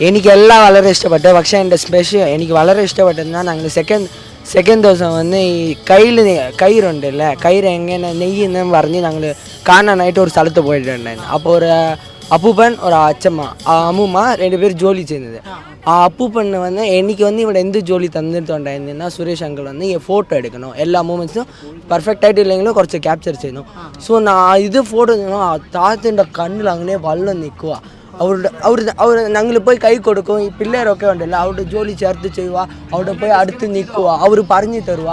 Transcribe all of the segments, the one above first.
എനിക്കെല്ലാം വളരെ ഇഷ്ടപ്പെട്ടു പക്ഷേ എൻ്റെ സ്പെഷ്യൽ എനിക്ക് വളരെ ഇഷ്ടപ്പെട്ടെന്നാൽ ഞങ്ങൾ സെക്കൻഡ് സെക്കൻഡ് ദിവസം വന്ന് ഈ കയ്യിൽ കയ്യിലുണ്ടല്ലേ കയ്യിൽ എങ്ങനെ നെയ്യെന്നും പറഞ്ഞ് ഞങ്ങൾ കാണാനായിട്ട് ഒരു സ്ഥലത്ത് പോയിട്ടുണ്ടായിരുന്നു അപ്പോൾ ഒരു അപ്പൂപ്പൻ ഒരു അച്ഛമ്മ ആ അമ്മൂമ്മ രണ്ടുപേരും ജോലി ചെയ്യുന്നത് ആ അപ്പൂപ്പണ് വന്ന് എനിക്ക് വന്ന് ഇവിടെ എന്ത് ജോലി തന്നിട്ടുണ്ടായിരുന്നെന്നാൽ സുരേഷ് അങ്കിൾ വന്ന് ഈ ഫോട്ടോ എടുക്കണോ എല്ലാ മൂമെൻറ്റ്സും പെർഫെക്റ്റ് ആയിട്ട് ഇല്ലെങ്കിലും കുറച്ച് ക്യാപ്ചർ ചെയ്യുന്നു സോ ഇത് ഫോട്ടോ താത്തിൻ്റെ കണ്ണിൽ അങ്ങനെ വള്ളം നിൽക്കുക അവരുടെ അവർ അവർ ഞങ്ങൾ പോയി കൈ കൊടുക്കും ഈ പിള്ളേരൊക്കെ ഉണ്ടല്ലോ അവരുടെ ജോലി ചേർത്ത് ചെയ്യുക അവിടെ പോയി അടുത്ത് നിൽക്കുക അവർ പറഞ്ഞു തരുക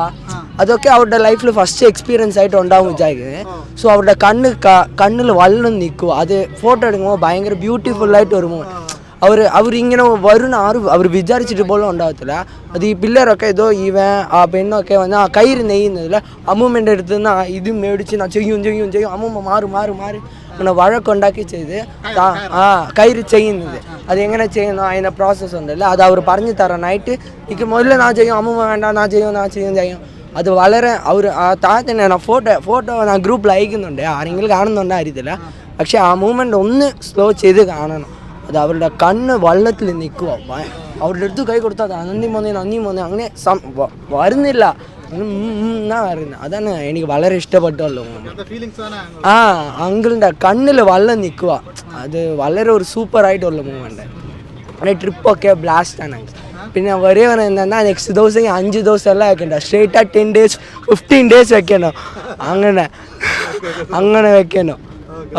അതൊക്കെ അവരുടെ ലൈഫിൽ ഫസ്റ്റ് എക്സ്പീരിയൻസ് ആയിട്ട് ഉണ്ടാവും വിചാരിക്കുന്നത് സോ അവരുടെ കണ്ണ് ക- കണ്ണിൽ വെള്ളം നിൽക്കുക അത് ഫോട്ടോ എടുക്കുമ്പോൾ ഭയങ്കര ബ്യൂട്ടിഫുൾ ആയിട്ട് ഒരു moment. അവർ അവരിങ്ങനെ വരുന്ന ആരും അവർ വിചാരിച്ചിട്ട് പോലും ഉണ്ടാകത്തില്ല അത് ഈ പിള്ളേരൊക്കെ ഏതോ ഇവൻ ആ പെണ്ണൊക്കെ വന്ന് ആ കയ്യിൽ നെയ്യുന്നതിൽ അമ്മൂമ്മേന്റെ അടുത്ത് നിന്ന് ആ ഇത് മേടിച്ച് ഞാൻ ചെയ്യും ചെയ്യും ചെയ്യും. അമ്മൂമ്മ മാറി മാറി മാറി. അങ്ങനെ വഴക്കുണ്ടാക്കി ചെയ്ത് ആ കയറി. ചെയ്യുന്നത്. അത് എങ്ങനെ ചെയ്യുന്നു അതിന്റെ പ്രോസസ്സ് ഉണ്ടല്ലോ. അത് അവർ പറഞ്ഞു തരാനായിട്ട് എനിക്ക് മുതലേ നാ ചെയ്യും. അമ്മ വേണ്ട നാ ചെയ്യും നാ ചെയ്യും ചെയ്യും. അത് വളരെ അവർ ആ താഴത്തന്നെ ഞാൻ ഫോട്ടോ ഫോട്ടോ ഞാൻ ഗ്രൂപ്പിൽ അയക്കുന്നുണ്ട്. ആരെങ്കിലും കാണുന്നുണ്ടോ അറിയത്തില്ല. പക്ഷേ ആ മൂമെന്റ് ഒന്ന് സ്ലോ ചെയ്ത് കാണണം. അത് അവരുടെ കണ്ണ് വള്ളത്തിൽ നിൽക്കുക. അവരുടെ അടുത്ത് കൈ കൊടുത്താൽ നന്ദി മോനെ നന്ദി മോനെ അങ്ങനെ സം- വരുന്നില്ല. ഉം ഉം ഉം എന്നാ പറയുന്നത് അതാണ് എനിക്ക് വളരെ ഇഷ്ടപ്പെട്ടുള്ളൂ moment. ഫീലിങ്സ് ആണ് ആ അങ്കിളിന്റെ കണ്ണിൽ വെള്ളം നിൽക്കുക അത് വളരെ ഒരു സൂപ്പർ ആയിട്ടുള്ള മൂമെന്റ് അങ്ങനെ ട്രിപ്പൊക്കെ ബ്ലാസ്റ്റ് ആണ് പിന്നെ ഒരേ എന്താ നെക്സ്റ്റ് ദിവസം ഈ അഞ്ച് ദിവസം എല്ലാം വെക്കണ്ട സ്ട്രേറ്റ് ആ ടെൻ ഡേയ്സ് ഫിഫ്റ്റീൻ ഡേയ്സ് വെക്കണോ അങ്ങനെ അങ്ങനെ വെക്കണോ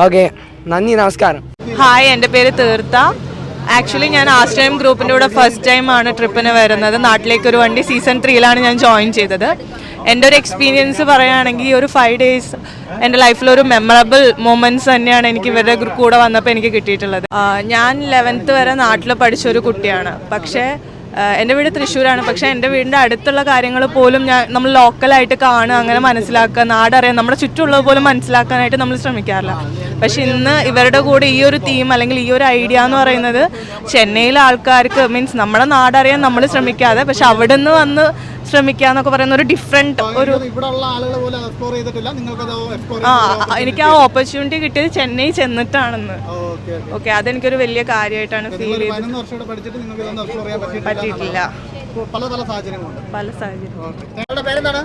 ഓക്കെ നന്ദി നമസ്കാരം ഹായ് എന്റെ പേര് തീർത്ത ആക്ച്വലി ഞാൻ ആശ്രയം ഗ്രൂപ്പിന്റെ കൂടെ ഫസ്റ്റ് ടൈം ആണ് ട്രിപ്പിന് വരുന്നത്. നാട്ടിലേക്ക് ഒരു വണ്ടി സീസൺ ത്രീയിലാണ് ഞാൻ ജോയിൻ ചെയ്തത്. എന്റെ ഒരു എക്സ്പീരിയൻസ് പറയുകയാണെങ്കിൽ ഒരു ഫൈവ് ഡേയ്സ് എന്റെ ലൈഫിലൊരു മെമ്മറബിൾ മൊമെന്റ്സ് തന്നെയാണ് എനിക്ക് ഇവരുടെ കൂടെ വന്നപ്പോൾ എനിക്ക് കിട്ടിയിട്ടുള്ളത്. ഞാൻ ലെവൻത്ത് വരെ നാട്ടിൽ പഠിച്ച ഒരു കുട്ടിയാണ്. പക്ഷേ എന്റെ വീട് തൃശ്ശൂരാണ്. പക്ഷേ എന്റെ വീടിന്റെ അടുത്തുള്ള കാര്യങ്ങൾ പോലും ഞാൻ നമ്മൾ ലോക്കലായിട്ട് കാണുക അങ്ങനെ മനസ്സിലാക്കുക നാടറിയാൻ നമ്മുടെ ചുറ്റുമുള്ളത് പോലും മനസ്സിലാക്കാനായിട്ട് നമ്മൾ ശ്രമിക്കാറില്ല. പക്ഷെ ഇന്ന് ഇവരുടെ കൂടെ ഈ ഒരു തീം അല്ലെങ്കിൽ ഈ ഒരു ഐഡിയ എന്ന് പറയുന്നത് ചെന്നൈയിലെ ആൾക്കാർക്ക് മീൻസ് നമ്മുടെ നാടറിയാൻ നമ്മൾ ശ്രമിക്കാതെ പക്ഷെ അവിടെ നിന്ന് വന്ന് ശ്രമിക്കുക എന്നൊക്കെ പറയുന്ന ഒരു ഡിഫറെന്റ് ഒരു ആ എനിക്ക് ആ ഓപ്പർച്യൂണിറ്റി കിട്ടിയത് ചെന്നൈ ചെന്നിട്ടാണെന്ന്. Okay okay. അതെനിക്കൊരു വലിയ കാര്യമായിട്ടാണ് ഫീൽ ചെയ്തത്. പതിനൊന്ന് ഇവിടെ പഠിച്ചിട്ട് നിങ്ങൾക്ക് ഇതൊന്നും എക്സ്പ്ലോർ ചെയ്യാൻ പറ്റിയിട്ടില്ല പല പല സാഹചര്യങ്ങളുണ്ട്. പല സാഹചര്യം. എന്റെ പേരെന്താണ്?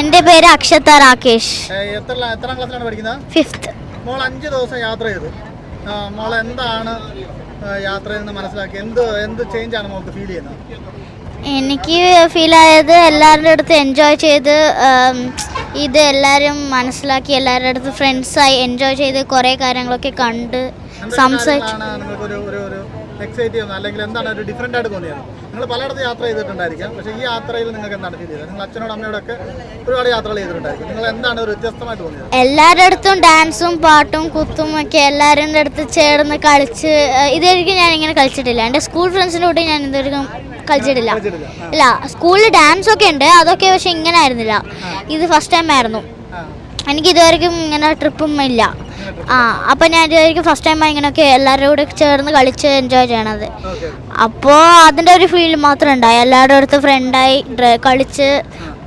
എന്റെ പേര് അക്ഷത രാകേഷ്. എത്രാം ക്ലാസ്സിലാണ് പഠിക്കുന്നത്? ഫിഫ്ത്ത്. മോൾ അഞ്ച് ദിവസം യാത്ര ചെയ്തു. മോൾ എന്താണ് യാത്ര യാത്രയിൽ നിന്ന് മനസ്സിലാക്കി എന്ത് എന്ത് ചേഞ്ച് ആണ് മോൾക്ക് ഫീൽ ചെയ്യുന്നത്? എനിക്ക് ഫീൽ ആയത് എല്ലാവരുടെ അടുത്ത് എൻജോയ് ചെയ്ത് ഇത് എല്ലാവരും മനസ്സിലാക്കി എല്ലാവരുടെ അടുത്ത് ഫ്രണ്ട്സായി എൻജോയ് ചെയ്ത് കുറേ കാര്യങ്ങളൊക്കെ കണ്ട് സംസാരിച്ചു. എക്സൈറ്റ് ചെയ്യുന്നത് അല്ലെങ്കിൽ എന്താണ് ഒരു ഡിഫറെന്റ് ആയിട്ട് തോന്നിയത്? നിങ്ങൾ പലയിടത്ത് യാത്ര ചെയ്തിട്ടുണ്ടായിരിക്കാം. പക്ഷേ ഈ യാത്രയിൽ നിങ്ങൾക്ക് എന്താണ് ഫീൽ ചെയ്തത്? നിങ്ങൾ അച്ഛനോടും അമ്മയോടൊക്കെ ഒരുപാട് യാത്രകൾ ചെയ്തിട്ടുണ്ടായിരിക്കും. നിങ്ങൾ എന്താണ് ഒരു വ്യത്യസ്തമായിട്ട് തോന്നിയത്? എല്ലാവരുടെ അടുത്തും ഡാൻസും പാട്ടും കുത്തും ഒക്കെ എല്ലാവരുടെ അടുത്ത് ചേർന്ന് കളിച്ച് ഇതായിരിക്കും ഇതുവരെയ്ക്കും ഞാൻ ഇങ്ങനെ കളിച്ചിട്ടില്ല. എന്റെ സ്കൂൾ ഫ്രണ്ട്സിന്റെ കൂടെ ഞാൻ ഇതുവരെയും കളിച്ചിട്ടില്ല. ഇല്ല സ്കൂളിൽ ഡാൻസ് ഒക്കെ ഉണ്ട്. അതൊക്കെ പക്ഷെ ഇങ്ങനെ ആയിരുന്നില്ല. ഇത് ഫസ്റ്റ് ടൈം ആയിരുന്നു. എനിക്ക് ഇതുവരെയും ഇങ്ങനെ ട്രിപ്പും ഇല്ല. ആ അപ്പോൾ ഞാൻ ഇതുവരെയ്ക്കും ഫസ്റ്റ് ടൈം ഇങ്ങനെയൊക്കെ എല്ലാവരുടെ കൂടെ ചേർന്ന് കളിച്ച് എൻജോയ് ചെയ്യണത്. അപ്പോൾ അതിന്റെ ഒരു ഫീൽ മാത്രമേ ഉണ്ടായി. എല്ലാവരുടെ അടുത്ത് ഫ്രണ്ടായി കളിച്ച്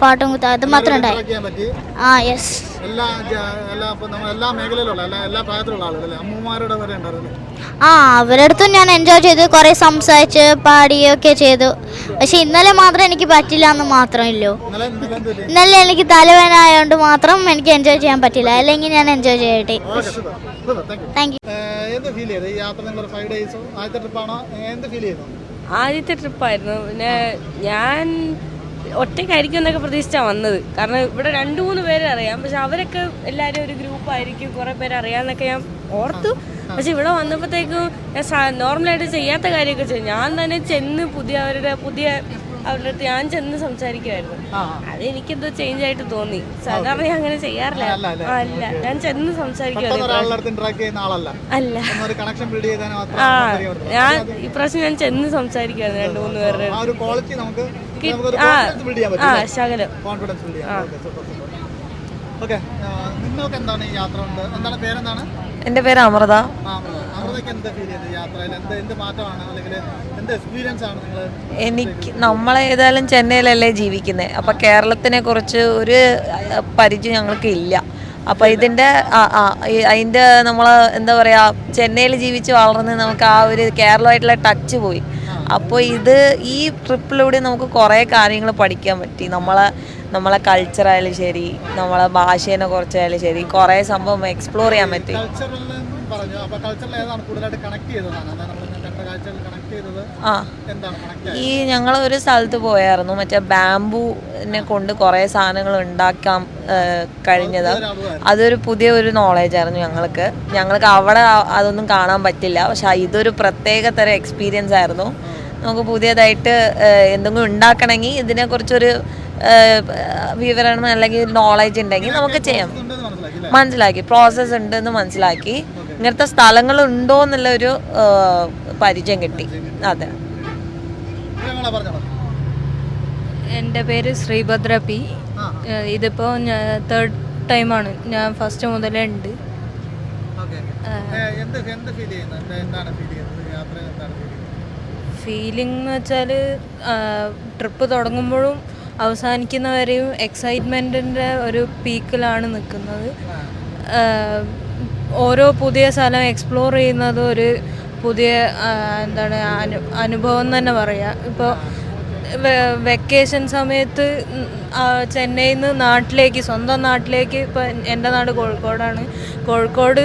പാട്ടും കുത്ത അത് മാത്രം ഉണ്ടായി. ആ യെസ് എല്ലാ എല്ലാ എല്ലാ മേഖലയിലുള്ള എല്ലാ എല്ലാ പ്രായത്തിലുള്ള ആളുകൾ അമ്മമാരുടെ വരെ ഉണ്ടായിരുന്നു ആ അവരുടെ അടുത്തും ഞാൻ എൻജോയ് ചെയ്തു. കുറേ സംസാരിച്ച് പാടിയൊക്കെ ചെയ്തു. പക്ഷെ ഇന്നലെ മാത്രം എനിക്ക് പറ്റില്ല എന്ന് മാത്രമല്ലോ ഇന്നലെ എനിക്ക് തലവേന ആയതുകൊണ്ട് മാത്രം എനിക്ക് എൻജോയ് ചെയ്യാൻ പറ്റില്ല. അല്ലെങ്കിൽ ഞാൻ എൻജോയ് ചെയ്യട്ടെ. താങ്ക് യു ആദ്യത്തെ ട്രിപ്പായിരുന്നു പിന്നെ ഞാൻ ഒറ്റയ്ക്കായിരിക്കും എന്നൊക്കെ പ്രതീക്ഷിച്ചാണ് വന്നത് കാരണം ഇവിടെ രണ്ട് മൂന്ന് പേരെ അറിയാം പക്ഷെ അവരൊക്കെ എല്ലാവരും ഒരു ഗ്രൂപ്പായിരിക്കും കുറേ പേര് അറിയാമെന്നൊക്കെ ഞാൻ ഓർത്തു പക്ഷെ ഇവിടെ വന്നപ്പോഴത്തേക്കും ഞാൻ നോർമലായിട്ട് ചെയ്യാത്ത കാര്യമൊക്കെ ചെയ്യും ഞാൻ തന്നെ ചെന്ന് പുതിയ അവരുടെ പുതിയ അവരുടെ അടുത്ത് ഞാൻ ചെന്ന് സംസാരിക്കുമായിരുന്നു അത് എനിക്കെന്തോ ചേഞ്ച് ആയിട്ട് തോന്നി സാധാരണ ഞാൻ അങ്ങനെ ചെയ്യാറില്ല അല്ല ഞാൻ ചെന്ന് സംസാരിക്കുമായിരുന്നു അല്ല ആ. ഞാൻ ഇപ്രാവശ്യം ഞാൻ ചെന്ന് സംസാരിക്കുമായിരുന്നു രണ്ടു മൂന്ന് പേരുടെ ആ നമുക്കൊരു ആ ശകലം. കോൺഫിഡൻസ് ബിൽഡ് ചെയ്യാം. ഓക്കെ നിങ്ങൾക്ക് എന്താണ് ഈ യാത്ര കൊണ്ട് എന്താണ് പേരെന്താണ്? എന്റെ പേര് അമൃത. ആ അമൃതയ്ക്ക് ഏതായാലും ഫീൽ യാത്രയിൽ? എന്ത് എന്ത് മാറ്റമാണ്? അല്ലെങ്കിൽ എന്ത് എക്സ്പീരിയൻസ് ആണ് നിങ്ങൾ എനിക്ക് നമ്മളേതായാലും ചെന്നൈയിലല്ലേ ജീവിക്കുന്നത്. അപ്പം കേരളത്തിനെ കുറിച്ച് ഒരു അഹ്, പരിചയം ഞങ്ങൾക്ക് ഇല്ല. അപ്പോൾ ഇതിന്റെ അതിന്റെ നമ്മൾ എന്താ പറയുക ചെന്നൈയിൽ ജീവിച്ച് വളർന്ന് നമുക്ക് ആ ഒരു കേരളമായിട്ടുള്ള ടച്ച് പോയി. അപ്പോൾ ഇത് ഈ ട്രിപ്പിലൂടെ നമുക്ക് കുറേ കാര്യങ്ങൾ പഠിക്കാൻ പറ്റി. നമ്മളെ നമ്മളെ കൾച്ചറായാലും ശരി നമ്മളെ ഭാഷേനെ കുറിച്ചായാലും ശരി കുറേ സംഭവം എക്സ്പ്ലോർ ചെയ്യാൻ പറ്റി. ആ. ഈ ഞങ്ങൾ ഒരു സ്ഥലത്ത് പോയായിരുന്നു. മറ്റേ ബാംബൂനെ കൊണ്ട് കുറേ സാധനങ്ങൾ ഉണ്ടാക്കാൻ കഴിഞ്ഞത്. അതൊരു പുതിയ ഒരു നോളേജ് ആയിരുന്നു ഞങ്ങൾക്ക്. ഞങ്ങൾക്ക് അവിടെ അതൊന്നും കാണാൻ പറ്റില്ല. പക്ഷെ ഇതൊരു പ്രത്യേക തരം എക്സ്പീരിയൻസ് ആയിരുന്നു. നമുക്ക് പുതിയതായിട്ട് എന്തെങ്കിലും ഉണ്ടാക്കണമെങ്കിൽ ഇതിനെക്കുറിച്ചൊരു കുറിച്ചൊരു വിവരണം അല്ലെങ്കിൽ നോളേജ് ഉണ്ടെങ്കിൽ നമുക്ക് ചെയ്യാം. മനസ്സിലാക്കി പ്രോസസ് മനസ്സിലാക്കി. പ്രോസസ്സ് ഉണ്ടെന്ന് മനസ്സിലാക്കി. ഇങ്ങനത്തെ സ്ഥലങ്ങൾ ഉണ്ടോ എന്നുള്ള ഒരു പരിചയം കിട്ടി. അതെ. എന്റെ പേര് ശ്രീഭദ്ര പി. ഇതിപ്പോ ഇതിപ്പോൾ തേർഡ് ടൈമാണ് ഞാൻ ഫസ്റ്റ് മുതലേ ഉണ്ട്. ഓക്കെ. എന്ത് എന്ത് ഫീൽ ചെയ്യുന്നത് എന്ത് എന്താണ് ഫീൽ ചെയ്യുന്നത്? യാത്ര എന്താണ് ഫീലിംഗ് എന്ന് വെച്ചാൽ ട്രിപ്പ് തുടങ്ങുമ്പോഴും അവസാനിക്കുന്നവരെയും എക്സൈറ്റ്മെന്റിന്റെ ഒരു പീക്കിലാണ് നിൽക്കുന്നത്. ഓരോ പുതിയ സ്ഥലം എക്സ്പ്ലോർ ചെയ്യുന്നത് ഒരു പുതിയ എന്താണ് അനു അനുഭവം തന്നെ പറയാം. ഇപ്പോൾ വെക്കേഷൻ സമയത്ത് ചെന്നൈയിൽ നിന്ന് നാട്ടിലേക്ക് സ്വന്തം നാട്ടിലേക്ക് ഇപ്പോൾ എന്റെ നാട് കോഴിക്കോടാണ്. കോഴിക്കോട്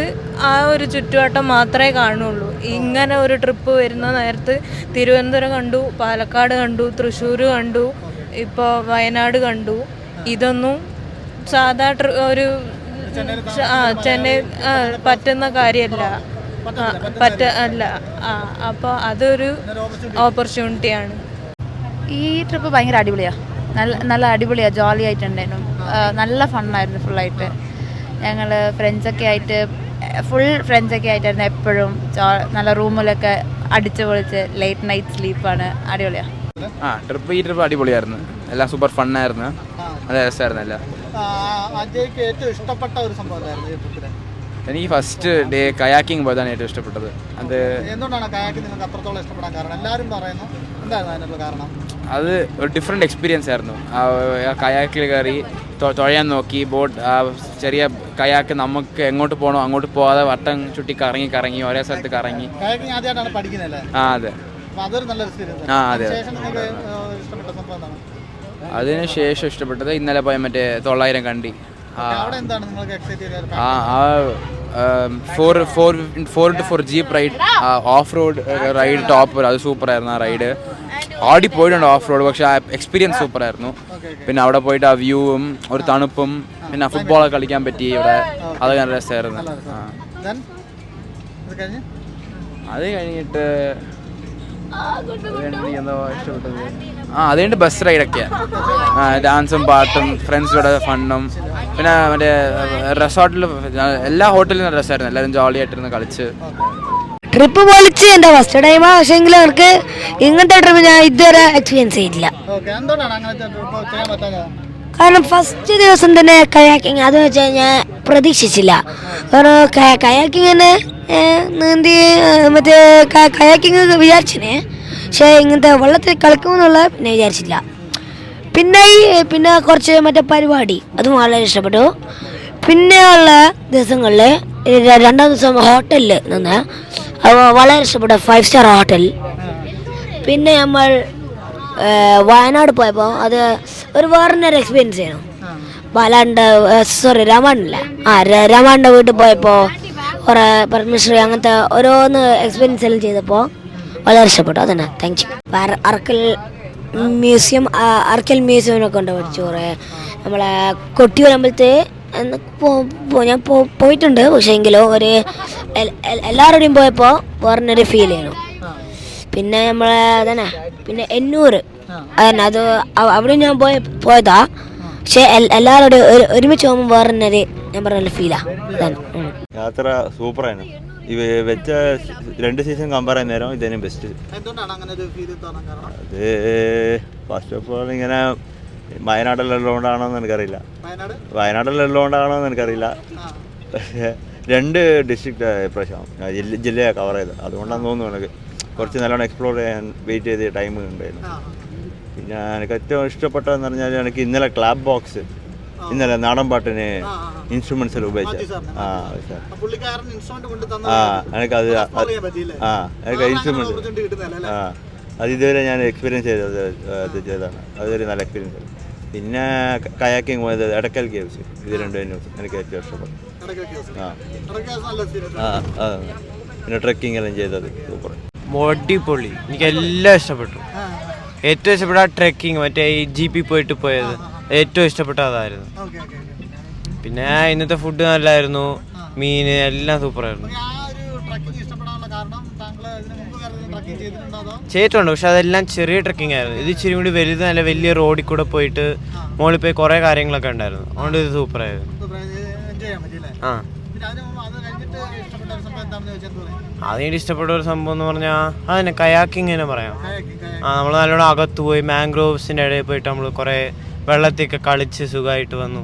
ആ ഒരു ചുറ്റുവട്ടം മാത്രമേ കാണുള്ളൂ. ഇങ്ങനെ ഒരു ട്രിപ്പ് വരുന്ന നേരത്ത് തിരുവനന്തപുരം കണ്ടു പാലക്കാട് കണ്ടു തൃശ്ശൂർ കണ്ടു ഇപ്പോൾ വയനാട് കണ്ടു. ഇതൊന്നും സാധാ ഒരു ആ ചെന്നൈ പറ്റുന്ന കാര്യമല്ല. പറ്റ അല്ല. ആ അപ്പോൾ അതൊരു ഓപ്പർച്യൂണിറ്റിയാണ്. ഈ ട്രിപ്പ് ഭയങ്കര അടിപൊളിയാണ് നല്ല നല്ല അടിപൊളിയാണ് ജോളി ആയിട്ടുണ്ടായിരുന്നു നല്ല ഫണ്ണായിരുന്നു ഫുള്ളായിട്ട്. ഞങ്ങൾ ഫ്രണ്ട്സൊക്കെ ആയിട്ട് ഫുൾ ഫ്രണ്ട്സൊക്കെ ആയിട്ടായിരുന്നു എപ്പോഴും നല്ല റൂമിലൊക്കെ അടിച്ചു പൊളിച്ച് ലേറ്റ് നൈറ്റ് സ്ലീപ്പാണ് അടിപൊളിയാണ് ആ ട്രിപ്പ് ഈ ട്രിപ്പ് അടിപൊളിയായിരുന്നു. എല്ലാം സൂപ്പർ ഫണ്ണായിരുന്നു നല്ല രസമായിരുന്നു എല്ലാം. അജയ്ക്ക് ഏറ്റവും ഇഷ്ടപ്പെട്ട ഒരു സംഭവം എന്തായിരുന്നു ഈ ട്രിപ്പിൽ എനിക്ക് ഫസ്റ്റ് ഡേ കയാക്കിംഗ് പോയതാണ് ഏറ്റവും ഇഷ്ടപ്പെട്ടത്. അത് എന്തുകൊണ്ടാണ് കയാക്ക് നിങ്ങൾക്ക് അത്രത്തോളം ഇഷ്ടപ്പെടാൻ കാരണം? എല്ലാവരും പറയുന്നു. എന്തായിരുന്നു അതിനുള്ള കാരണം? അത് ഒരു ഡിഫറെന്റ് എക്സ്പീരിയൻസ് ആയിരുന്നു. കയാക്കിൽ കയറി തുഴയാൻ നോക്കി ബോട്ട് ചെറിയ കയാക്ക് നമുക്ക് എങ്ങോട്ട് പോകണോ അങ്ങോട്ട് പോകാതെ വട്ടം ചുറ്റി കറങ്ങി കറങ്ങി ഒരേ സ്ഥലത്ത് കറങ്ങി. ആ അതെ. ആ, അതെ. ഇഷ്ടപ്പെട്ട സംഭവം അതിന് ശേഷം ഇഷ്ടപ്പെട്ടത് ഇന്നലെ പോയ മറ്റേ തൊള്ളായിരം കണ്ടി. ആ. ആ four four four two four jeep ride off road ride top അത് സൂപ്പർ ആയിരുന്നു ആ റൈഡ് ഓടി പോയിട്ടുണ്ട് ഓഫ് റോഡ് പക്ഷെ ആ എക്സ്പീരിയൻസ് സൂപ്പർ ആയിരുന്നു പിന്നെ അവിടെ പോയിട്ട് ആ വ്യൂവും ഒരു തണുപ്പും പിന്നെ ഫുട്ബോളൊക്കെ കളിക്കാൻ പറ്റി ഇവിടെ. അത് നല്ല രസമായിരുന്നു. അത് കഴിഞ്ഞിട്ട് എനിക്ക് എന്തോ ഇഷ്ടപ്പെട്ടത്? ആ അതുകൊണ്ട് ബസ് റൈഡൊക്കെ ഡാൻസും പാട്ടും ഫ്രണ്ട്സ് ഫ്രണ്ട്സിലൂടെ ഫണ്ണും പിന്നെ മറ്റേ റിസോർട്ടിൽ എല്ലാ ഹോട്ടലിലും നല്ല രസമായിരുന്നു എല്ലാവരും ജോളിയായിട്ടിരുന്ന് കളിച്ച്. ട്രിപ്പ് പൊളിച്ച് എന്റെ ഫസ്റ്റ് ടൈമാ പക്ഷെ അവർക്ക് ഇങ്ങനത്തെ ട്രിപ്പ് ഞാൻ ഇതുവരെ എക്സ്പീരിയൻസ് ചെയ്തില്ല കാരണം ഫസ്റ്റ് ദിവസം തന്നെ കയാക്കിങ് അത് വെച്ചാൽ ഞാൻ പ്രതീക്ഷിച്ചില്ല. കാരണം കയാക്കിങ്ങിന് നീന്തി മറ്റേ കയാക്കിങ് വിചാരിച്ചിനെ. പക്ഷേ ഇങ്ങനത്തെ വെള്ളത്തിൽ കളിക്കുമെന്നുള്ള പിന്നെ വിചാരിച്ചില്ല. പിന്നെ ഈ പിന്നെ കുറച്ച് മറ്റേ പരിപാടി അതും വളരെ ഇഷ്ടപ്പെട്ടു. പിന്നെയുള്ള ദിവസങ്ങളിൽ രണ്ടാം ദിവസം ഹോട്ടലിൽ നിന്ന് വളരെ ഇഷ്ടപ്പെട്ട ഫൈവ് സ്റ്റാർ ഹോട്ടൽ പിന്നെ നമ്മൾ വയനാട് പോയപ്പോൾ അത് ഒരു വേറൊരു എക്സ്പീരിയൻസ് ചെയ്യണം ബാലാണ്ട് സോറി രമാണ്ടല്ലേ ആ രമാണ്ട വീട്ടിൽ പോയപ്പോൾ കുറേ പരമേശ്വരി അങ്ങനത്തെ ഓരോന്ന് എക്സ്പീരിയൻസ് എല്ലാം ചെയ്തപ്പോൾ വളരെ ഇഷ്ടപ്പെട്ടു. അതന്നെ. Thank you Arakkal museum Arakkal മ്യൂസിയമിനൊക്കെ ഉണ്ട് പഠിച്ചു കുറേ. നമ്മളെ കൊട്ടിയൂർ അമ്പലത്തിൽ ഞാൻ പോയിട്ടുണ്ട്. പക്ഷേ എങ്കിലും ഒരു എല്ലാവരുടെയും പോയപ്പോൾ വേറെന്നൊരു ഫീൽ ചെയ്യണം പിന്നെ നമ്മളെ അതന്നെ. പിന്നെ എന്നൂർ അതന്നെ. അത് അവിടെ ഞാൻ പോയ പോയതാ. പക്ഷെ എല്ലാവരുടെയും ഒരു ഒരുമിച്ച് പോകുമ്പോൾ വേറെ തന്നെ ഒരു ഞാൻ പറഞ്ഞ ഫീലാ അതാണ്. യാത്ര സൂപ്പറായിരുന്നു ആണ് വെ- വെച്ച രണ്ട് സീസൺ കമ്പയർ ചെയ്യുന്ന നേരം ഇതന്നെ ബെസ്റ്റ് എന്തുകൊണ്ടാണ് അങ്ങനെ ഒരു ഫീൽ തോന്നാൻ കാരണം? അത് ഫസ്റ്റ് ഓഫ് ഓൾ ഇങ്ങനെ വയനാട്ടിലുള്ളതുകൊണ്ടാണോ എന്ന് എനിക്കറിയില്ല. വയനാട്? വയനാട്ടിലുള്ളതുകൊണ്ടാണോ എന്ന് എനിക്കറിയില്ല. പക്ഷേ രണ്ട് ഡിസ്ട്രിക്റ്റ് ഇപ്രാവശ്യം. ജില്ലയാണ് കവർ ചെയ്തത്. അതുകൊണ്ടാണെന്ന് തോന്നുന്നു എനിക്ക്. കുറച്ച് നല്ലോണം എക്സ്പ്ലോർ ചെയ്യാൻ വെയിറ്റ് ചെയ്ത് ടൈം ഉണ്ടായിരുന്നു. പിന്നെ എനിക്ക് ഏറ്റവും ഇഷ്ടപ്പെട്ടതെന്ന് പറഞ്ഞാൽ എനിക്ക് ഇന്നലെ ക്ലാബ് ബോക്സ് ഇന്നലെ നാടൻ പാട്ടിന് ഇൻസ്ട്രുമെന്റ്സ് ഉപയോഗിച്ച ആ. സാർ. എനിക്കത് ആ എനിക്ക് ഇൻസ്ട്രുമെന്റ് ആ? അത് ഇതുവരെ ഞാൻ എക്സ്പീരിയൻസ് ചെയ്തത് ഇത് ചെയ്തതാണ്. അതൊരു നല്ല എക്സ്പീരിയൻസ് പിന്നെ കയാക്കിങ് പോയത് എടക്കൽ കേവ്സ് ഇത് രണ്ടും എനിക്ക് ഏറ്റവും ഇഷ്ടപ്പെട്ടു. ആ. പിന്നെ ട്രക്കിംഗ് എല്ലാം ചെയ്തത് സൂപ്പർ അടിപൊളി. എനിക്ക് എല്ലാം ഇഷ്ടപ്പെട്ടു. ഏറ്റവും ഇഷ്ടപ്പെട്ട ട്രെക്കിംഗ് മറ്റേ ഈ ജീപ്പിൽ പോയിട്ട് പോയത്. ഏറ്റവും ഇഷ്ടപ്പെട്ട അതായിരുന്നു. പിന്നെ ഇന്നത്തെ ഫുഡ് നല്ലായിരുന്നു. മീൻ എല്ലാം സൂപ്പറായിരുന്നു ചെയ്തിട്ടുണ്ടോ പക്ഷെ അതെല്ലാം ചെറിയ ട്രക്കിംഗ് ആയിരുന്നു. ഇത് ഇച്ചിരി കൂടി വലുത് നല്ല വലിയ റോഡിൽ കൂടെ പോയിട്ട് മുകളിൽ പോയി കുറേ കാര്യങ്ങളൊക്കെ ഉണ്ടായിരുന്നു. അതുകൊണ്ട് ഇത് സൂപ്പറായിരുന്നു ആ. അതിന് മുമ്പ് അത് ഇഷ്ടപ്പെട്ട ഒരു സംഭവം എന്താണെന്ന് ചോദിച്ചാൽ എന്ത് പറയും ഇഷ്ടപ്പെട്ട ഒരു സംഭവം എന്ന് പറഞ്ഞാൽ അതന്നെ കയാക്കിങ് തന്നെ പറയാം. ആ നമ്മൾ നല്ലോണം അകത്ത് പോയി മാംഗ്രോവ്സിന്റെ ഇടയിൽ പോയിട്ട് നമ്മൾ കുറേ വെള്ളത്തിലൊക്കെ കളിച്ച് സുഖമായിട്ട് വന്നു.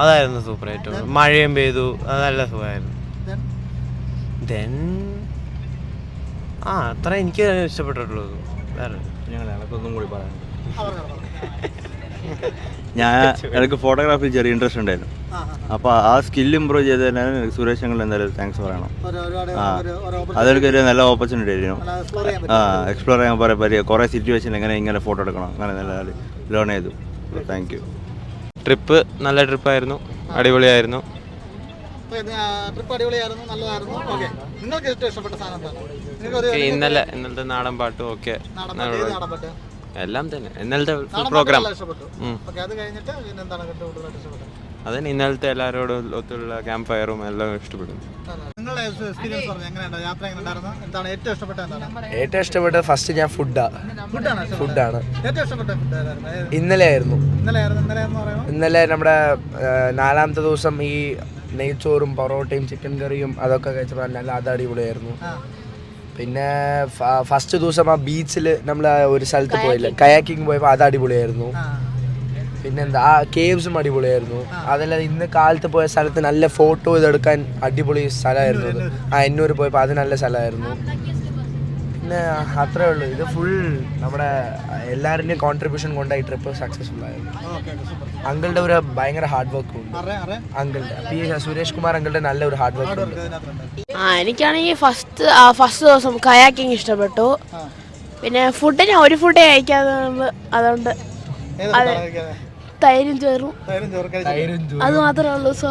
അതായിരുന്നു സൂപ്പർ ഏറ്റവും മഴയും പെയ്തു അത് നല്ല സുഖമായിരുന്നു. Then? ദെൻ ആ അത്ര എനിക്ക് ഇഷ്ടപ്പെട്ടിട്ടുള്ളൂ വേറെ. ഞാൻ എനിക്ക് ഫോട്ടോഗ്രാഫിയിൽ ചെറിയ ഇൻട്രസ്റ്റ് ഉണ്ടായിരുന്നു. അപ്പോൾ ആ സ്കിൽ ഇമ്പ്രൂവ് ചെയ്ത് തന്നെ സുരേഷ് ഞങ്ങൾ എന്തായാലും താങ്ക്സ് പറയണം. ആ. ഒരു- ഒരു നല്ല ഓപ്പർച്യൂണിറ്റി ആയിരുന്നു. ആ എക്സ്പ്ലോർ ചെയ്യാൻ പറയാൻ പറ്റിയ കുറേ സിറ്റുവേഷൻ എങ്ങനെ ഇങ്ങനെ ഫോട്ടോ എടുക്കണം. അങ്ങനെ നല്ല ലേൺ ചെയ്തു. താങ്ക് യു ട്രിപ്പ് നല്ല ട്രിപ്പായിരുന്നു അടിപൊളിയായിരുന്നു. ട്രിപ്പ് അടിപൊളിയായിരുന്നു നല്ലതായിരുന്നു. ഓക്കെ നിങ്ങൾക്ക് ഏറ്റവും ഇഷ്ടപ്പെട്ട സാധനം ഇന്നലെ ഇന്നലത്തെ നാടൻ പാട്ടും ഒക്കെ? എല്ലാം തന്നെ. ഇന്നലത്തെ പ്രോഗ്രാം അത് കഴിഞ്ഞിട്ട് പിന്നെ എന്താണ് ഏറ്റവും കൂടുതലായിട്ട് ഇഷ്ടപ്പെട്ടത്? അതന്നെ ഇന്നലത്തെ എല്ലാവരോടും ഒത്തുള്ള ക്യാമ്പ് ഫയറും എല്ലാം ഇഷ്ടപ്പെടുന്നു നിങ്ങളുടെ എക്സ്പീരിയൻസ് പറഞ്ഞു? എങ്ങനെയുണ്ട്? യാത്ര എങ്ങനെ ഉണ്ടായിരുന്നു? എന്താണ് ഏറ്റവും ഇഷ്ടപ്പെട്ട എന്താണ്? ഏറ്റവും ഇഷ്ടപ്പെട്ട ഫസ്റ്റ് ഞാൻ ഫുഡാണ് ഫുഡാണ് ഫുഡാണ് ഏറ്റവും ഇഷ്ടപ്പെട്ട ഫുഡ് ഏതായിരുന്നു? ഇന്നലെ ആയിരുന്നു ഇന്നലെ ആയിരുന്നു ഇന്നലെ എന്ന് പറയുമ്പോൾ ഇന്നലെ നമ്മുടെ ആ, നാലാമത്തെ ദിവസം ഈ നെയ്ച്ചോറും പൊറോട്ടയും ചിക്കൻ കറിയും അതൊക്കെ കഴിച്ചപ്പോൾ നല്ല അത് അടിപൊളിയായിരുന്നു ആ. പിന്നെ ഫസ്റ്റ് ദിവസം ആ ബീച്ചിൽ നമ്മൾ ഒരു സ്ഥലത്ത് പോയില്ല? കയാക്കിങ് പോയപ്പോൾ അത് അടിപൊളിയായിരുന്നു ആ. പിന്നെന്താ ആ കേവ്സും അടിപൊളിയായിരുന്നു. അതല്ലാതെ ഇന്ന് കാലത്ത് പോയ സ്ഥലത്ത് നല്ല ഫോട്ടോ ഇതെടുക്കാൻ അടിപൊളി സ്ഥലമായിരുന്നു അത് ആ എന്നൂർ പോയപ്പോൾ അത് നല്ല സ്ഥലമായിരുന്നു. പിന്നെ അത്രേ ഉള്ളൂ. ഇത് ഫുൾ നമ്മുടെ എല്ലാവരുടെയും കോൺട്രിബ്യൂഷൻ കൊണ്ടായി ട്രിപ്പ് സക്സസ്ഫുൾ ആയിരുന്നു. ഓക്കെ സൂപ്പർ അങ്കിളുടെ ഒരു ഭയങ്കര ഹാർഡ് വർക്ക് ഉണ്ട്. അങ്കിളുടെ പി സുരേഷ് കുമാർ അങ്കിളുടെ നല്ല ഒരു ഹാർഡ് വർക്ക് ഉണ്ട്. ആ എനിക്കാണെങ്കിൽ ഫസ്റ്റ് ഫസ്റ്റ് ദിവസം കയാക്കിങ് ഇഷ്ടപ്പെട്ടു. പിന്നെ ഫുഡ് ഞാൻ ഒരു ഫുഡേ കഴിക്കാതെ അതുകൊണ്ട് അതെ. തൈരും ചേറും. തൈരും ചോറ് കഴിച്ചു? അത് മാത്രമേ ഉള്ളൂ സോ.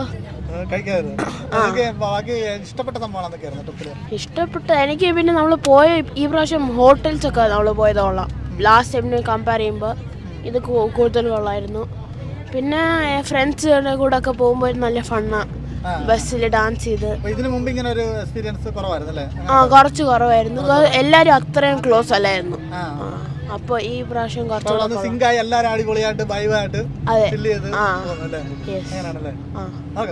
ഇഷ്ടപ്പെട്ട സംഭവമാണ് ഇഷ്ടപ്പെട്ട എനിക്ക് പിന്നെ നമ്മൾ പോയ ഈ പ്രാവശ്യം ഹോട്ടൽസ് ഒക്കെ നമ്മൾ പോയത് കൊള്ളാം. ലാസ്റ്റ് ടൈമിന് കമ്പയർ ചെയ്യുമ്പോൾ ഇത് കൂടുതൽ കൊള്ളായിരുന്നു. പിന്നെ ഫ്രണ്ട്സുകളുടെ കൂടെ ഒക്കെ പോകുമ്പോൾ നല്ല ഫണ്ണാ. ബസ്സിൽ ഡാൻസ് ചെയ്ത്. ഇതിനു മുമ്പ് ഇങ്ങനെ ഒരു എക്സ്പീരിയൻസ് കുറവായിരുന്നു അല്ലേ ആ കുറച്ച് കുറവായിരുന്നു. എല്ലാരും എല്ലാവരും അത്രയും ക്ലോസ് അല്ലായിരുന്നു. ആ അപ്പോൾ ഈ പ്രാവശ്യം കുറച്ചുകൂടെ സിങ്ക് സിങ്കായി എല്ലാരും അടിപൊളിയായിട്ട് വൈവായിട്ട് അതെ. ഫില്ല് ചെയ്ത് അങ്ങനെയാണല്ലേ ഓക്കെ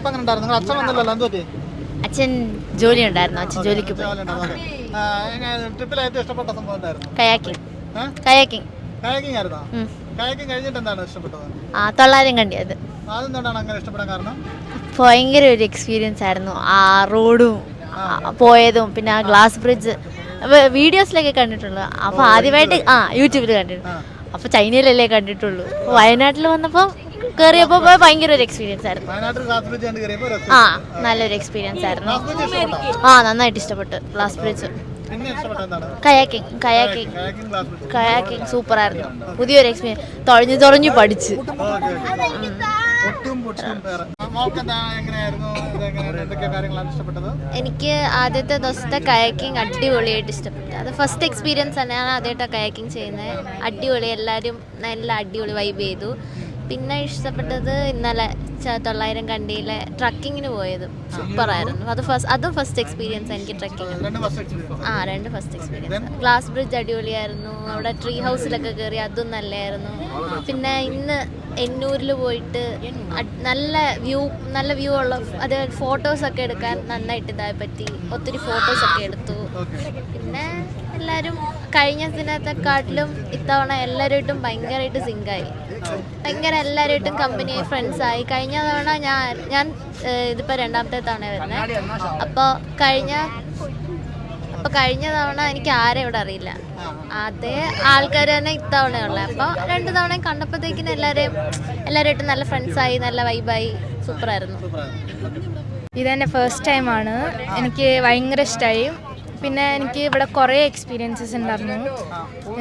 അങ്ങനെ ഉണ്ടായിരുന്നു. നിങ്ങൾ അച്ഛൻ വന്നല്ലോ എന്ത് പറ്റി? അച്ഛൻ ജോലി ഉണ്ടായിരുന്നു. അച്ഛൻ ജോലിക്ക് പോയി. ട്രിപ്പിൽ ഏറ്റവും ഇഷ്ടപ്പെട്ട സംഭവം എന്തായിരുന്നു? കയാക്കിംഗ്. കയാക്കിംഗ്. ആയിരുന്നോ? കയാക്കിംഗ് കഴിഞ്ഞിട്ട് എന്താണ് ഇഷ്ടപ്പെട്ടത്? ആ തൊള്ളായിരം കണ്ടിയത്. അങ്ങനെ ഇഷ്ടപ്പെടാൻ കാരണം? ഭയങ്കര ഒരു എക്സ്പീരിയൻസ് ആയിരുന്നു. ആ റോഡും പോയതും പിന്നെ ആ ഗ്ലാസ് ബ്രിഡ്ജ് വീഡിയോസിലൊക്കെ കണ്ടിട്ടുള്ളൂ. അപ്പൊ ആദ്യമായിട്ട് ആ യൂട്യൂബിൽ കണ്ടിട്ടുണ്ട്. അപ്പൊ ചൈനയിലല്ലേ കണ്ടിട്ടുള്ളൂ. വയനാട്ടിൽ വന്നപ്പോ കേറിയപ്പോ ഭയങ്കര ഒരു എക്സ്പീരിയൻസ് ആയിരുന്നു. ആ നല്ലൊരു എക്സ്പീരിയൻസ് ആയിരുന്നു. ആ നന്നായിട്ട് ഇഷ്ടപ്പെട്ടു. ഗ്ലാസ് ബ്രിഡ്ജ് കയാക്കിംഗ് കയാക്കിംഗ് എന്താണ്? കയാക്കിങ് കയാക്കിങ് കയാക്കിംഗ് സൂപ്പർ ആയിരുന്നു. പുതിയൊരു എക്സ്പീരിയൻസ് തുഴഞ്ഞു തുഴഞ്ഞു പഠിച്ച്. ഒട്ടും പൊട്ടും എങ്ങനെയായിരുന്നു? എന്തൊക്കെ കാര്യങ്ങളാണ് ഇഷ്ടപ്പെട്ടത്? എനിക്ക് ആദ്യത്തെ ദിവസത്തെ കയാക്കിംഗ് അടിപൊളിയായിട്ട് ഇഷ്ടപ്പെട്ടു. അത് ഫസ്റ്റ് എക്സ്പീരിയൻസ് ആണ്. ഞാൻ ആദ്യമായിട്ടാണ് കയാക്കിംഗ് ചെയ്യുന്നത് അടിപൊളി. എല്ലാവരും നല്ല അടിപൊളി വൈബ് ചെയ്തു. പിന്നെ ഇഷ്ടപ്പെട്ടത് ഇന്നലെ തൊള്ളായിരം കണ്ടിയിലെ ട്രക്കിങ്ങിന് പോയത്. സൂപ്പറായിരുന്നു അത് ഫസ്റ്റ് അതും ഫസ്റ്റ് എക്സ്പീരിയൻസ് എനിക്ക് ട്രക്കിങ് രണ്ട് ഫസ്റ്റ് എക്സ്പീരിയൻസ് ആ. രണ്ട് ഫസ്റ്റ് എക്സ്പീരിയൻസ് ഗ്ലാസ് ബ്രിഡ്ജ് അടിപൊളിയായിരുന്നു. അവിടെ ട്രീ ഹൗസിലൊക്കെ കയറി അതും നല്ലതായിരുന്നു പിന്നെ ഇന്ന് എന്നൂരിൽ പോയിട്ട് നല്ല വ്യൂ നല്ല വ്യൂ ഉള്ള അത് ഫോട്ടോസൊക്കെ എടുക്കാൻ നന്നായിട്ട് ഇതായി പറ്റി. ഒത്തിരി ഫോട്ടോസൊക്കെ എടുത്തു. പിന്നെ എല്ലാവരും കഴിഞ്ഞ ദിനത്തെക്കാട്ടിലും ഇത്തവണ എല്ലാവരുമായിട്ടും ഭയങ്കരമായിട്ട് സിങ്കായി ഭയങ്കര എല്ലാവരുമായിട്ടും കമ്പനി ഫ്രണ്ട്സായി കഴിഞ്ഞ തവണ ഞാൻ ഞാൻ ഇതിപ്പോൾ രണ്ടാമത്തെ തവണ വരുന്നത് അപ്പോൾ കഴിഞ്ഞ അപ്പോൾ കഴിഞ്ഞ തവണ എനിക്ക് ആരെ ഇവിടെ അറിയില്ല. അതേ ആൾക്കാർ തന്നെ ഇത്തവണ ഉള്ളത് അപ്പോൾ രണ്ട് തവണ കണ്ടപ്പോഴത്തേക്കിനും എല്ലാവരെയും എല്ലാവരുമായിട്ട് നല്ല ഫ്രണ്ട്സായി നല്ല വൈബായി സൂപ്പറായിരുന്നു. ഇതെന്റെ ഫസ്റ്റ് ടൈമാണ് എനിക്ക് ഭയങ്കര ഇഷ്ടമായി പിന്നെ എനിക്ക് ഇവിടെ കുറേ എക്സ്പീരിയൻസസ് ഉണ്ടായിരുന്നു.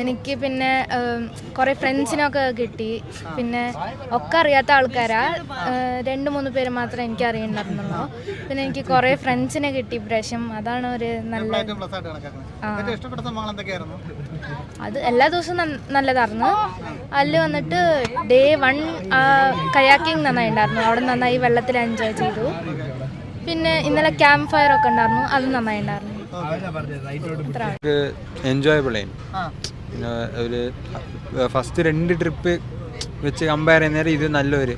എനിക്ക് പിന്നെ കുറേ ഫ്രണ്ട്സിനൊക്കെ കിട്ടി. പിന്നെ ഒക്കെ അറിയാത്ത ആൾക്കാരാ. രണ്ട് മൂന്ന് പേര് മാത്രമേ എനിക്ക് അറിയണ്ടായിരുന്നുള്ളൂ. പിന്നെ എനിക്ക് കുറേ ഫ്രണ്ട്സിനെ കിട്ടി ഇപ്രാവശ്യം അതാണ് ഒരു നല്ല അത് എല്ലാ ദിവസവും നല്ലതായിരുന്നു. അതിൽ വന്നിട്ട് ഡേ വൺ കയാക്കിങ് നന്നായി ഉണ്ടായിരുന്നു അവിടെ നന്നായി വെള്ളത്തിൽ എൻജോയ് ചെയ്തു. പിന്നെ ഇന്നലെ ക്യാമ്പ് ഫയർ ഒക്കെ ഉണ്ടായിരുന്നു. അതും നന്നായി ഉണ്ടായിരുന്നു എൻജോയബിൾ ആയിരുന്നു പിന്നെ ഒരു ഫസ്റ്റ് രണ്ട് ട്രിപ്പ് വെച്ച് കമ്പയർ ചെയ്യുന്നേരം ഇത് നല്ലൊരു.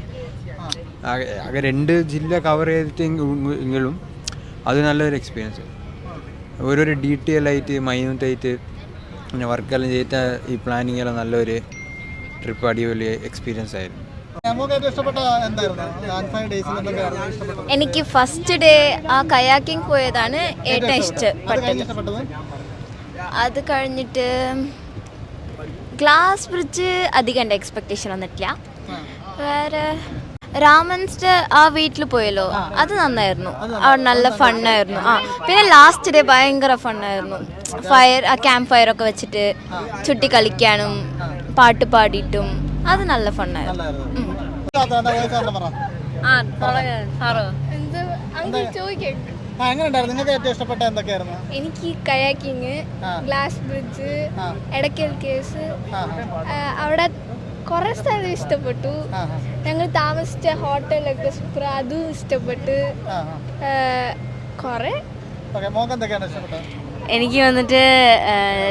ആകെ ആകെ രണ്ട് ജില്ല കവർ ചെയ്തിട്ടെങ്കിലും അത് നല്ലൊരു എക്സ്പീരിയൻസ് ഓരോരോ ഡീറ്റെയിൽ ആയിട്ട് മൈന്യൂട്ട് ആയിട്ട് പിന്നെ വർക്കെല്ലാം ചെയ്തിട്ട് ഈ പ്ലാനിങ് എല്ലാം നല്ലൊരു ട്രിപ്പ് അടിപൊളി എക്സ്പീരിയൻസ് ആയിരുന്നു. എനിക്ക് ഫസ്റ്റ് ഡേ ആ കയാക്കിംഗ് പോയതാണ് ഏറ്റവും ഇഷ്ടപ്പെട്ടത്. അത് കഴിഞ്ഞിട്ട് ഗ്ലാസ് ബ്രിഡ്ജ് അധികം എന്റെ എക്സ്പെക്ടേഷൻ വന്നിട്ടില്ല. വേറെ രാമൻസ്റ്റ് ആ വീട്ടിൽ പോയല്ലോ. അത് നന്നായിരുന്നു. അവിടെ നല്ല ഫണ്ണായിരുന്നു ആ പിന്നെ ലാസ്റ്റ് ഡേ ഭയങ്കര ഫണ്ണായിരുന്നു ഫയർ ആ. ക്യാമ്പ് ഫയർ ഒക്കെ വെച്ചിട്ട് ചുട്ടി കളിക്കാനും പാട്ട് പാടിയിട്ടും അത് നല്ല ഫണ്ണായിരുന്നു നിങ്ങൾക്ക് ഏറ്റവും ഇഷ്ടപ്പെട്ട എന്തൊക്കെയായിരുന്നു? എനിക്ക് kayaking glass bridge Edakkal caves അവിടെ കൊറേ സ്ഥലം ഇഷ്ടപ്പെട്ടു. ഞങ്ങൾ താമസിച്ച ഹോട്ടലൊക്കെ സൂപ്പർ അതും ഇഷ്ടപ്പെട്ട്. കുറേ. എന്തൊക്കെയാണ് ഇഷ്ടപ്പെട്ടത്? എനിക്ക് വന്നിട്ട്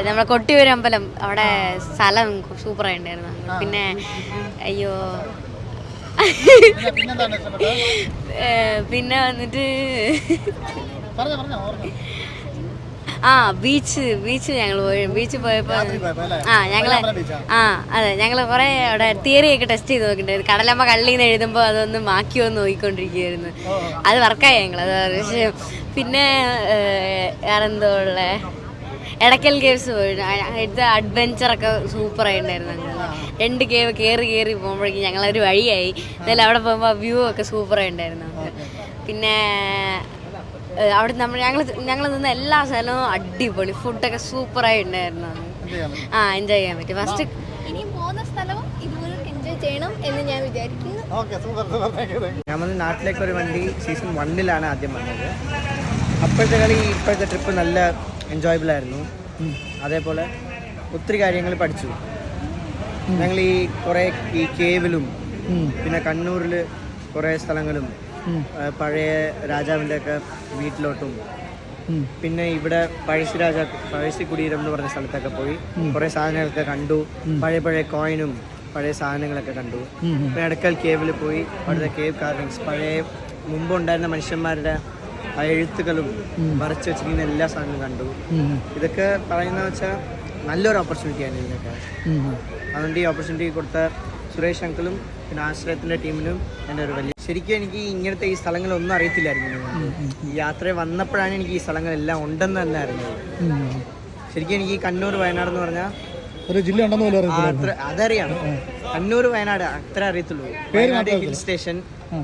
നമ്മുടെ കൊട്ടിയൂർ അമ്പലം അവിടെ സ്ഥലം സൂപ്പറായി ഉണ്ടായിരുന്നു പിന്നെ അയ്യോ. പിന്നെ- വന്നിട്ട് ആ ബീച്ച് ബീച്ച് ഞങ്ങൾ പോയി ബീച്ച് പോയപ്പോൾ പോയപ്പോ ആ ഞങ്ങൾ ആ അതെ ഞങ്ങൾ കുറേ അവിടെ തിയറി ഒക്കെ ടെസ്റ്റ് ചെയ്ത് നോക്കിണ്ടായിരുന്നു കടലമ്മ കള്ളിന്ന് എഴുതുമ്പോൾ അതൊന്ന് മാക്കിയോ എന്ന് നോക്കിക്കൊണ്ടിരിക്കുകയായിരുന്നു അത് വർക്കായി ഞങ്ങൾ അത് പക്ഷേ പിന്നെ വേറെന്തോ ഉള്ളേ? എടക്കൽ കേവ്സ് പോയിട്ട് അടുത്ത അഡ്വഞ്ചറൊക്കെ സൂപ്പറായിട്ടുണ്ടായിരുന്നു ഞങ്ങൾ രണ്ട് കേവ് കയറി കയറി പോകുമ്പോഴേക്കും ഞങ്ങളൊരു വഴിയായി. എന്നാലും അവിടെ പോകുമ്പോൾ വ്യൂ ഒക്കെ സൂപ്പറായിട്ടുണ്ടായിരുന്നു പിന്നെ അവിടെ നമ്മൾ ഞങ്ങൾ ഞങ്ങൾ നിന്ന് എല്ലാ സ്ഥലവും അടിപൊളി. ഫുഡൊക്കെ സൂപ്പറായി ഉണ്ടായിരുന്നു. ആ എൻജോയ് ചെയ്യാൻ പറ്റി. ഫസ്റ്റ് പോകുന്ന സ്ഥലവും ഇതുപോലെ എൻജോയ് ചെയ്യണം എന്ന് ഞാൻ വിചാരിക്കുന്നു. ഞാൻ നാട്ടിലേക്ക് ഒരു വണ്ടി സീസൺ വണ്ണിലാണ് ആദ്യം വന്നത്. അപ്പോഴത്തെ കളി ഇപ്പോഴത്തെ ട്രിപ്പ് നല്ല എൻജോയബിൾ ആയിരുന്നു. അതേപോലെ ഒത്തിരി കാര്യങ്ങൾ പഠിച്ചു. ഞങ്ങൾ ഈ കുറേ ഈ കേവിലും പിന്നെ കണ്ണൂരിൽ കുറേ സ്ഥലങ്ങളും പഴയ രാജാവിന്റെ ഒക്കെ വീട്ടിലോട്ടും പിന്നെ ഇവിടെ പഴശ്ശി രാജ പഴശ്ശി കുടീരം എന്ന് പറഞ്ഞ സ്ഥലത്തൊക്കെ പോയി കുറേ സാധനങ്ങളൊക്കെ കണ്ടു. പഴയ പഴയ കോയിനും പഴയ സാധനങ്ങളൊക്കെ കണ്ടു. പിന്നെ അടുക്കൽ കേവിൽ പോയി അവിടുത്തെ കേവ് കാർവിങ്സ്. പഴയ മുമ്പ് ഉണ്ടായിരുന്ന മനുഷ്യന്മാരുടെ ആ എഴുത്തുകളും വരച്ചു വെച്ചിരിക്കുന്ന എല്ലാ സാധനങ്ങളും കണ്ടു. ഇതൊക്കെ പറയുന്ന വെച്ചാൽ നല്ലൊരു ഓപ്പർച്യൂണിറ്റിയാണ് ഇതിനൊക്കെ. അതുകൊണ്ട് ഈ ഓപ്പർച്യൂണിറ്റി കൊടുത്ത സുരേഷ് അങ്കിളും പിന്നെ ആശ്രയത്തിന്റെ ടീമിനും എന്റെ ഒരു വലിയ ശരിക്കും എനിക്ക് ഇങ്ങനത്തെ ഈ സ്ഥലങ്ങളൊന്നും അറിയത്തില്ലായിരുന്നു ഈ യാത്ര വന്നപ്പോഴാണ് എനിക്ക് ഈ സ്ഥലങ്ങളെല്ലാം ഉണ്ടെന്ന് തന്നെ അറിഞ്ഞത്. ശരിക്കും എനിക്ക് ഈ കണ്ണൂർ വയനാട് എന്ന് പറഞ്ഞാൽ ഒരു ജില്ല ഉണ്ടെന്ന് അതറിയാം. കണ്ണൂർ വയനാട് അത്ര അറിയത്തുള്ളൂ. വയനാട് ഹിൽ സ്റ്റേഷൻ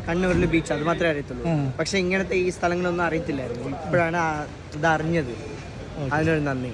കണ്ണൂരിൽ ബീച്ച് അത് മാത്രമേ അറിയത്തുള്ളൂ. പക്ഷെ ഇങ്ങനത്തെ ഈ സ്ഥലങ്ങളൊന്നും അറിയത്തില്ലായിരുന്നു. ഇപ്പോഴാണ് അത് അറിഞ്ഞത്. അതിനൊരു നന്ദി.